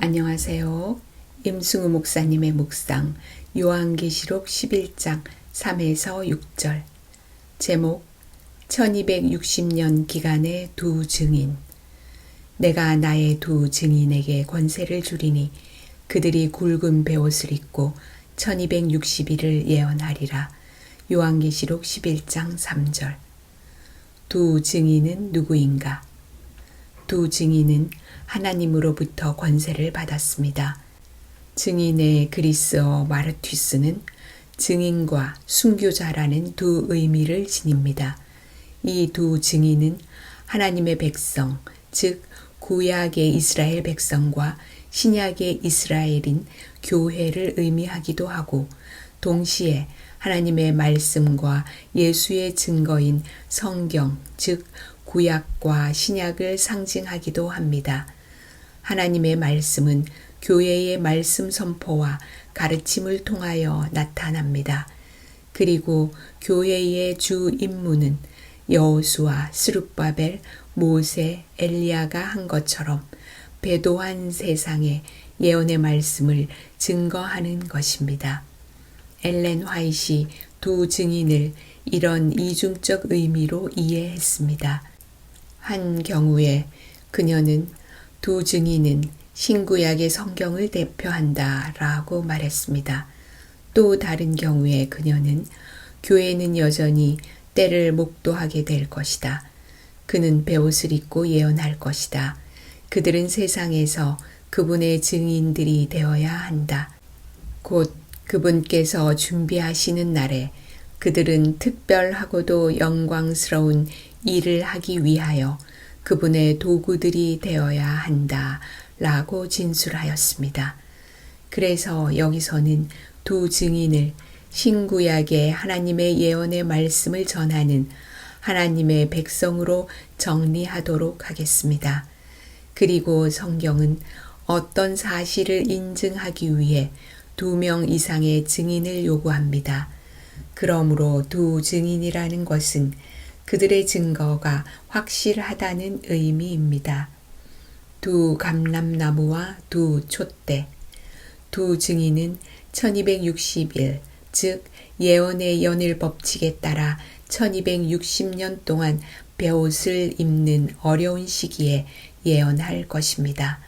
안녕하세요. 임승우 목사님의 묵상 요한계시록 11장 3에서 6절 제목 1260년 기간의 두 증인 내가 나의 두 증인에게 권세를 주리니 그들이 굵은 베옷을 입고 1260일을 예언하리라. 요한계시록 11장 3절 두 증인은 누구인가? 두 증인은 하나님으로부터 권세를 받았습니다. 증인의 그리스어 마르투스는 증인과 순교자라는 두 의미를 지닙니다. 이 두 증인은 하나님의 백성, 즉 구약의 이스라엘 백성과 신약의 이스라엘인 교회를 의미하기도 하고 동시에 하나님의 말씀과 예수의 증거인 성경, 즉 구약과 신약을 상징하기도 합니다. 하나님의 말씀은 교회의 말씀 선포와 가르침을 통하여 나타납니다. 그리고 교회의 주 임무는 여호수아, 스룹바벨, 모세, 엘리야가 한 것처럼 배도한 세상에 예언의 말씀을 증거하는 것입니다. 엘렌 화이시 두 증인을 이런 이중적 의미로 이해했습니다. 한 경우에 그녀는 두 증인은 신구약의 성경을 대표한다 라고 말했습니다. 또 다른 경우에 그녀는 교회는 여전히 때를 목도하게 될 것이다. 그는 베옷을 입고 예언할 것이다. 그들은 세상에서 그분의 증인들이 되어야 한다. 곧 그분께서 준비하시는 날에 그들은 특별하고도 영광스러운 일을 하기 위하여 그분의 도구들이 되어야 한다. 라고 진술하였습니다. 그래서 여기서는 두 증인을 신구약의 하나님의 예언의 말씀을 전하는 하나님의 백성으로 정리하도록 하겠습니다. 그리고 성경은 어떤 사실을 인증하기 위해 두 명 이상의 증인을 요구합니다. 그러므로 두 증인이라는 것은 그들의 증거가 확실하다는 의미입니다. 두 감람나무와 두 촛대, 두 증인은 1260일, 즉 예언의 연일 법칙에 따라 1260년 동안 베옷을 입는 어려운 시기에 예언할 것입니다.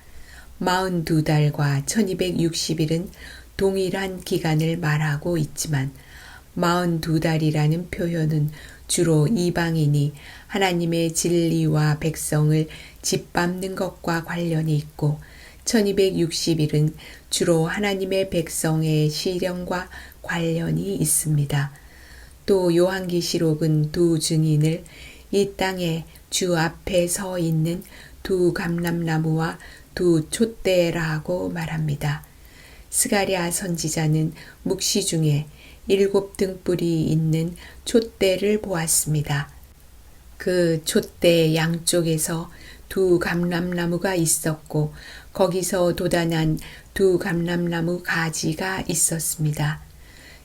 42달과 1260일은 동일한 기간을 말하고 있지만 42달이라는 표현은 주로 이방인이 하나님의 진리와 백성을 짓밟는 것과 관련이 있고 1260일은 주로 하나님의 백성의 시련과 관련이 있습니다. 또 요한계시록은 두 증인을 이 땅에 주 앞에 서 있는 두 감람나무와 두 촛대라고 말합니다. 스가랴 선지자는 묵시 중에 일곱 등불이 있는 촛대를 보았습니다. 그 촛대 양쪽에서 두 감람나무가 있었고 거기서 돋아난 두 감람나무 가지가 있었습니다.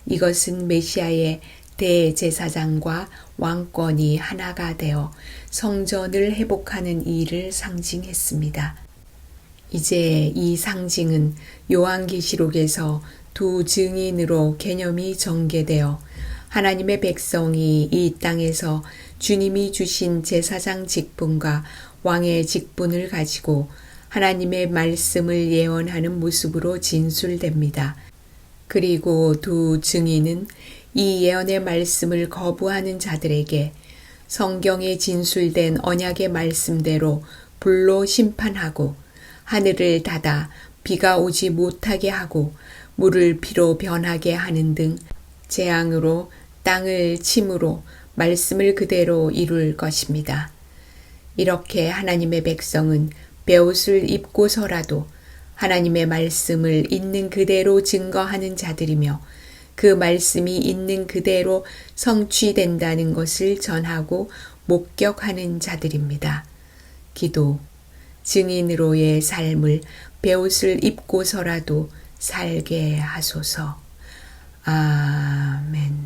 이것은 메시아의 대제사장과 왕권이 하나가 되어 성전을 회복하는 일을 상징했습니다. 이제 이 상징은 요한계시록에서 두 증인으로 개념이 전개되어 하나님의 백성이 이 땅에서 주님이 주신 제사장 직분과 왕의 직분을 가지고 하나님의 말씀을 예언하는 모습으로 진술됩니다. 그리고 두 증인은 이 예언의 말씀을 거부하는 자들에게 성경에 진술된 언약의 말씀대로 불로 심판하고 하늘을 닫아 비가 오지 못하게 하고 물을 피로 변하게 하는 등 재앙으로 땅을 침으로 말씀을 그대로 이룰 것입니다. 이렇게 하나님의 백성은 베옷을 입고서라도 하나님의 말씀을 있는 그대로 증거하는 자들이며 그 말씀이 있는 그대로 성취된다는 것을 전하고 목격하는 자들입니다. 기도, 증인으로의 삶을 베옷을 입고서라도 살게 하소서. 아멘.